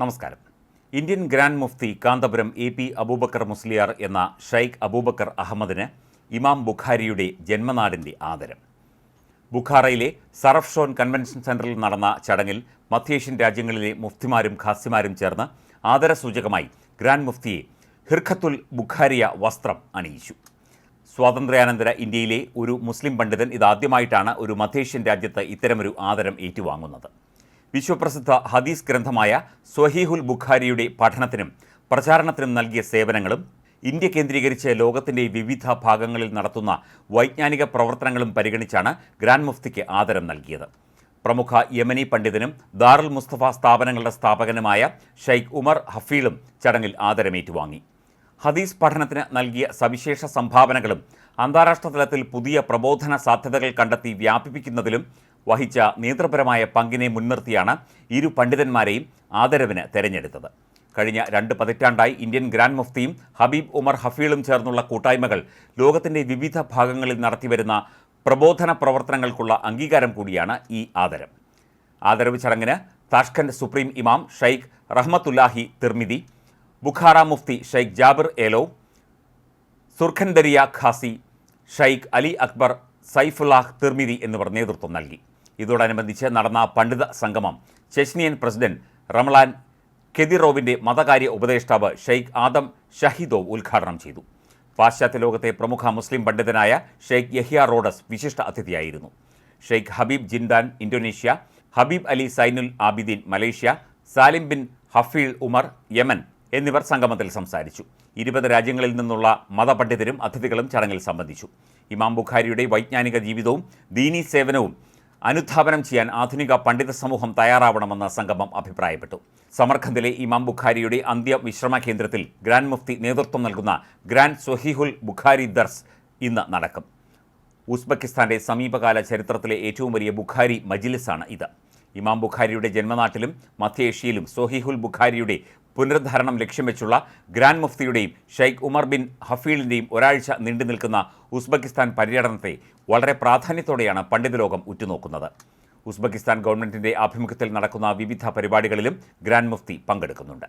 നമസ്കാരം. Indian grand Mufti Kanthapuram A P Abubakar Musliyar എന്ന ഷെയ്ഖ് അബൂബക്കർ അഹമ്മദിന് ഇമാം ബുഖാരിയുടെ ജന്മനാടിന്റെ ആദരം. ബുഖാറയിലെ സറഫ്ഷോൻ കൺവെൻഷൻ സെന്ററിൽ നടന്ന ചടങ്ങിൽ മധ്യേഷ്യൻ രാജ്യങ്ങളിലെ മുഫ്തിമാരും ഖാസിമാരും ചേർന്ന് ആദരസൂചകമായി ഗ്രാൻഡ് മുഫ്തിയെ ഹിർഖത്തുൽ ബുഖാരിയ വസ്ത്രം അണിയിച്ചു. സ്വാതന്ത്ര്യാനന്തര ഇന്ത്യയിലെ ഒരു മുസ്ലിം പണ്ഡിതൻ ഇതാദ്യമായിട്ടാണ് ഒരു മധ്യേഷ്യൻ രാജ്യത്ത് ഇത്തരമൊരു ആദരം ഏറ്റുവാങ്ങുന്നത്. വിശ്വപ്രസിദ്ധ ഹദീസ് ഗ്രന്ഥമായ സ്വഹീഹുൽ ബുഖാരിയുടെ പഠനത്തിനും പ്രചാരണത്തിനും നൽകിയ സേവനങ്ങളും ഇന്ത്യ കേന്ദ്രീകരിച്ച് ലോകത്തിന്റെ വിവിധ ഭാഗങ്ങളിൽ നടത്തുന്ന വൈജ്ഞാനിക പ്രവർത്തനങ്ങളും പരിഗണിച്ചാണ് ഗ്രാൻഡ് മുഫ്തിക്ക് ആദരം നൽകിയത്. പ്രമുഖ യമനി പണ്ഡിതനും ദാറുൽ മുസ്തഫ സ്ഥാപനങ്ങളുടെ സ്ഥാപകനുമായ ഷെയ്ഖ് ഉമർ ഹഫീളും ചടങ്ങിൽ ആദരമേറ്റുവാങ്ങി. ഹദീസ് പഠനത്തിന് നൽകിയ സവിശേഷ സംഭാവനകളും അന്താരാഷ്ട്ര തലത്തിൽ പുതിയ പ്രബോധന സാധ്യതകൾ കണ്ടെത്തി വ്യാപിപ്പിക്കുന്നതിലും വഹിച്ച നേതൃപരമായ പങ്കിനെ മുൻനിർത്തിയാണ് ഇരു പണ്ഡിതന്മാരെയും ആദരവിന് തെരഞ്ഞെടുത്തത്. കഴിഞ്ഞ രണ്ട് പതിറ്റാണ്ടായി ഇന്ത്യൻ ഗ്രാൻഡ് മുഫ്തിയും ഹബീബ് ഉമർ ഹഫീളും ചേർന്നുള്ള കൂട്ടായ്മകൾ ലോകത്തിന്റെ വിവിധ ഭാഗങ്ങളിൽ നടത്തിവരുന്ന പ്രബോധന പ്രവർത്തനങ്ങൾക്കുള്ള അംഗീകാരം കൂടിയാണ് ഈ ആദരം. ആദരവ് ചടങ്ങിന് താഷ്കന്റ് സുപ്രീം ഇമാം ഷെയ്ഖ് റഹ്മത്തുല്ലാഹി തിർമിതി ബുഖാറ മുഫ്തി ഷെയ്ഖ് ജാബിർ ഏലോ സുർഖൻദരിയ ഖാസി ഷെയ്ഖ് അലി അക്ബർ സൈഫുല്ലാഹ് തിർമിതി എന്നിവർ നേതൃത്വം നൽകി. ഇതോടനുബന്ധിച്ച് നടന്ന പണ്ഡിത സംഗമം ചെച്നിയൻ പ്രസിഡന്റ് റമളാൻ കെദിറോവിന്റെ മതകാര്യ ഉപദേഷ്ടാവ് ഷെയ്ഖ് ആദം ഷഹീദോവ് ഉദ്ഘാടനം ചെയ്തു. പാശ്ചാത്യ ലോകത്തെ പ്രമുഖ മുസ്ലിം പണ്ഡിതനായ ഷെയ്ഖ് യഹിയ റോഡസ് വിശിഷ്ട അതിഥിയായിരുന്നു. Sheikh Habib Jindan Indonesia Habib Ali Zainul Abidin Malaysia Salim bin Hafiz Umar Yemen എന്നിവർ സംഗമത്തിൽ സംസാരിച്ചു. ഇരുപത് രാജ്യങ്ങളിൽ നിന്നുള്ള മതപണ്ഡിതരും അതിഥികളും ചടങ്ങിൽ സംബന്ധിച്ചു. ഇമാം ബുഖാരിയുടെ വൈജ്ഞാനിക ജീവിതവും ദീനീ സേവനവും അനുധാപനം ചെയ്യാൻ ആധുനിക പണ്ഡിത സമൂഹം തയ്യാറാവണമെന്ന് സംഗമം അഭിപ്രായപ്പെട്ടു. സമർഖന്ദിലെ ഇമാം ബുഖാരിയുടെ അന്ത്യ വിശ്രമ കേന്ദ്രത്തിൽ ഗ്രാൻഡ് മുഫ്തി നേതൃത്വം നൽകുന്ന ഗ്രാൻഡ് സ്വഹീഹുൽ ബുഖാരി ദർസ് ഇന്ന് നടക്കും. ഉസ്ബെക്കിസ്ഥാന്റെ സമീപകാല ചരിത്രത്തിലെ ഏറ്റവും വലിയ ബുഖാരി മജിലിസാണ് ഇത്. ഇമാം ബുഖാരിയുടെ ജന്മനാട്ടിലും മധ്യേഷ്യയിലും സൊഹീഹുൽ ബുഖാരിയുടെ പുനരുദ്ധാരണം ലക്ഷ്യം വെച്ചുള്ള ഗ്രാൻഡ് മുഫ്തിയുടെയും ഷെയ്ഖ് ഉമർ ബിൻ ഹഫീലിന്റെയും ഒരാഴ്ച നീണ്ടു നിൽക്കുന്ന ഉസ്ബെക്കിസ്ഥാൻ പര്യടനത്തെ വളരെ പ്രാധാന്യത്തോടെയാണ് പണ്ഡിതലോകം ഉറ്റുനോക്കുന്നത്. ഉസ്ബെക്കിസ്ഥാൻ ഗവൺമെന്റിന്റെ ആഭിമുഖ്യത്തിൽ നടക്കുന്ന വിവിധ പരിപാടികളിലും ഗ്രാൻഡ് മുഫ്തി പങ്കെടുക്കുന്നുണ്ട്.